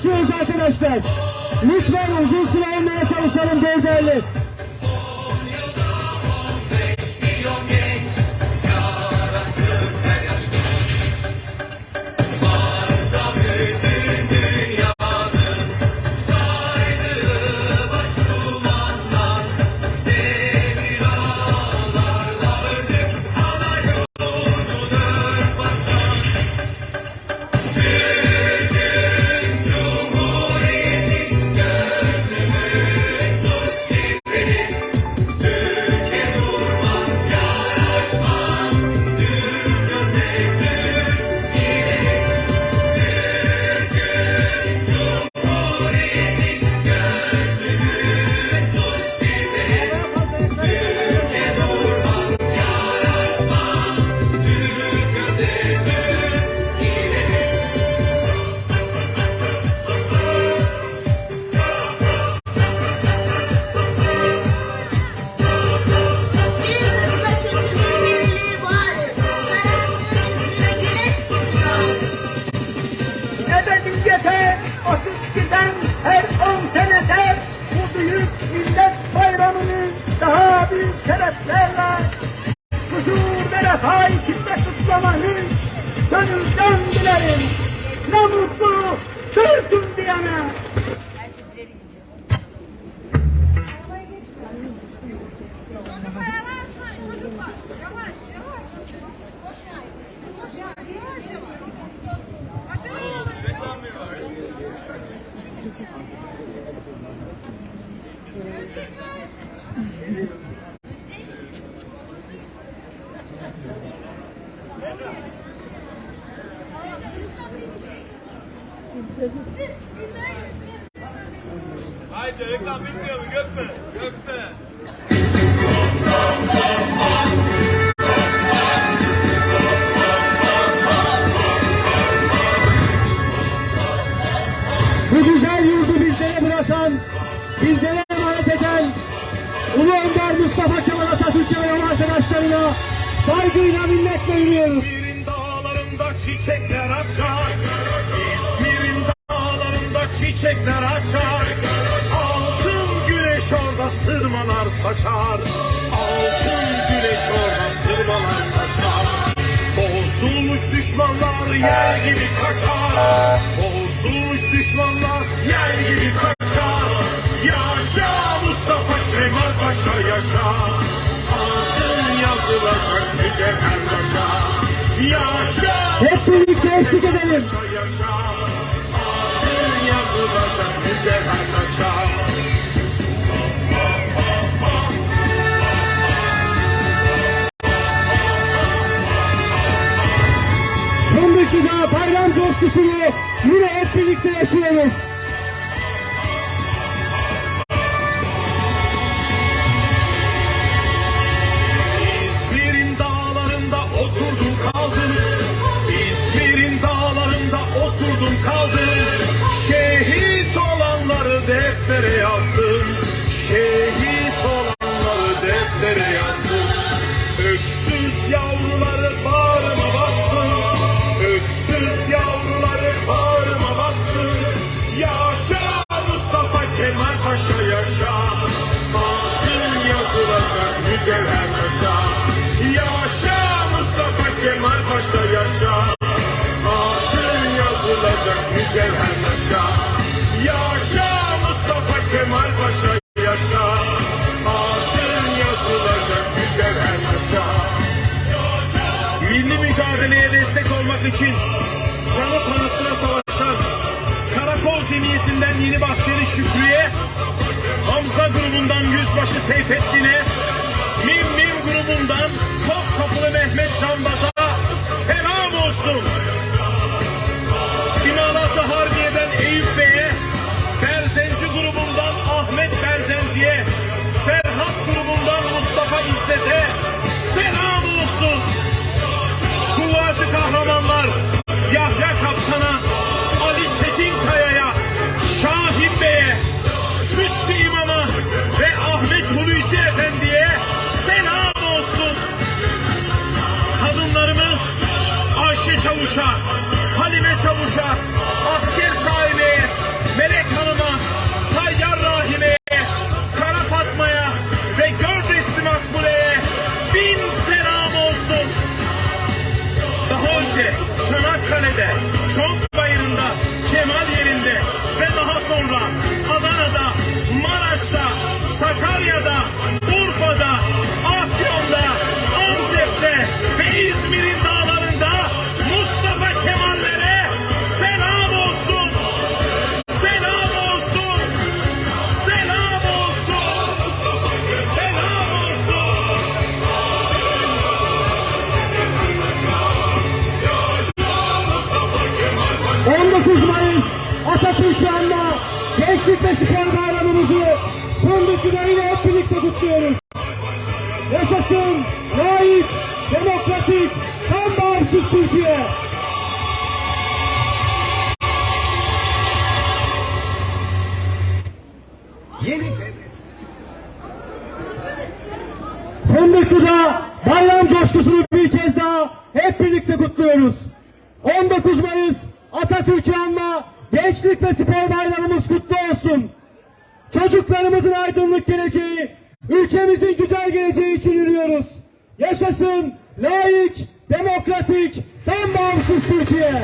başlıyoruz arkadaşlar. Lütfen uzun süre olmaya çalışalım beyefendi. Türk'üm diyene. Haydi reklam bitmiyor mu Gökbe? Gökbe. Bu güzel yurdu bizlere bırakan, bizlere emanet eden Ulu Önder Mustafa Kemal Atatürk'e ve yol arkadaşlarına saygıyla minnetle yürüyoruz. İzmir'in dağlarında çiçekler açar. İzmir'in dağlarında çiçekler açar. Sırmalar saçar. Altın güneş orada sırmalar saçar. Bozulmuş düşmanlar yer gibi kaçar. Bozulmuş düşmanlar yer gibi kaçar. Yaşa Mustafa Kemal Paşa yaşa. Altın yazılacak mücevher taşa. Yaşa Hep birlikte eksik edelim. Yaşa yaşa. Altın yazılacak mücevher taşa. Bayram coşkusunu yine hep birlikte yaşıyoruz. Öksüz yavruları bağrıma bastım. Yaşa Mustafa Kemal Paşa yaşa. Altın yazılacak mücevher taşa. Yaşa Mustafa Kemal Paşa yaşa. Altın yazılacak mücevher taşa. Yaşa Mustafa Kemal Paşa destek olmak için canı pahasına savaşan Karakol Cemiyeti'nden Yeni Bahçeli Şükrü'ye, Hamza grubundan Yüzbaşı Seyfettin'e, Mim Mim grubundan Çavuş'a, Halime Çavuş'a, asker sahibi Melek Hanım'a, Tayyar Rahime'ye, Kara Fatma'ya ve Gördesli Makbule'ye bin selam olsun. Daha önce Çanakkale'de, Çonbayırı'nda, Kemal yerinde ve daha sonra Adana'da, Maraş'ta, Sakarya'da, Yaşasın layık, demokratik, tam bağımsız Türkiye. Yeni Fındıklı'da bayram coşkusunu bir kez daha hep birlikte kutluyoruz. 19 Mayıs Atatürk'ü anma Gençlik ve Spor Bayramımız kutlu olsun. Çocuklarımızın aydınlık geleceği, ülkemizin güzel geleceği için yürüyoruz. Yaşasın layık, demokratik, tam bağımsız Türkiye.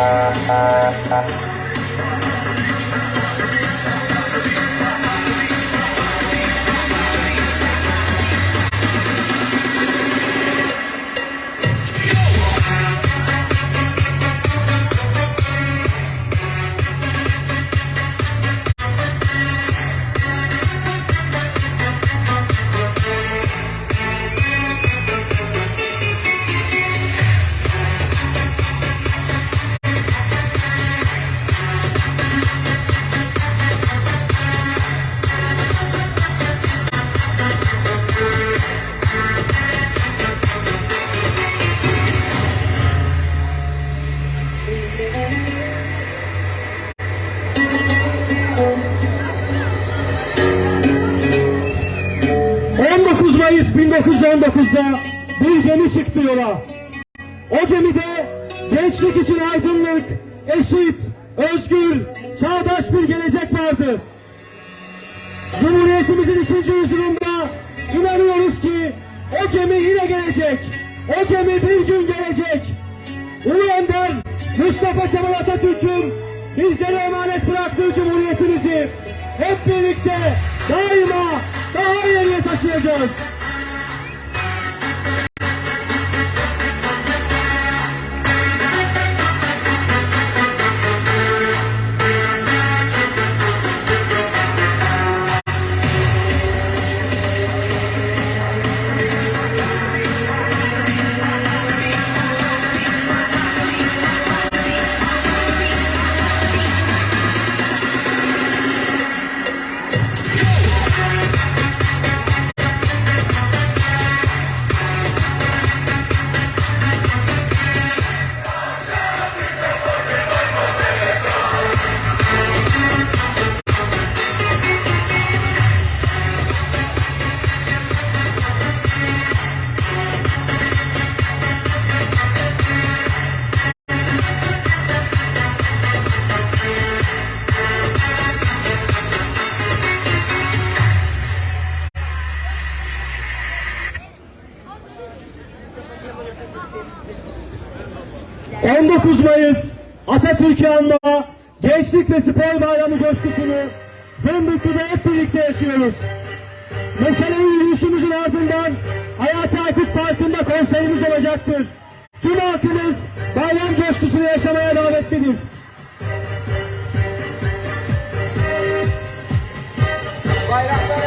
...19 1919'da bir gemi çıktı yola. O gemide gençlik için aydınlık, eşit, özgür, çağdaş bir gelecek vardı. Cumhuriyetimizin ikinci yüzyılında inanıyoruz ki o gemi yine gelecek. O gemi bir gün gelecek. Ulu Önder Mustafa Kemal Atatürk'ün bizlere emanet bıraktığı cumhuriyetimizi hep birlikte daima daha ileriye taşıyacağız. ...19 Mayıs Atatürk'ü anma Gençlik ve Spor Bayramı coşkusunu Fındıklı'da hep birlikte yaşıyoruz. Meşalevi yürüyüşümüzün ardından Hayati Aykut Parkı'nda konserimiz olacaktır. Tüm halkımız bayram coşkusunu yaşamaya davetlidir. bayraklara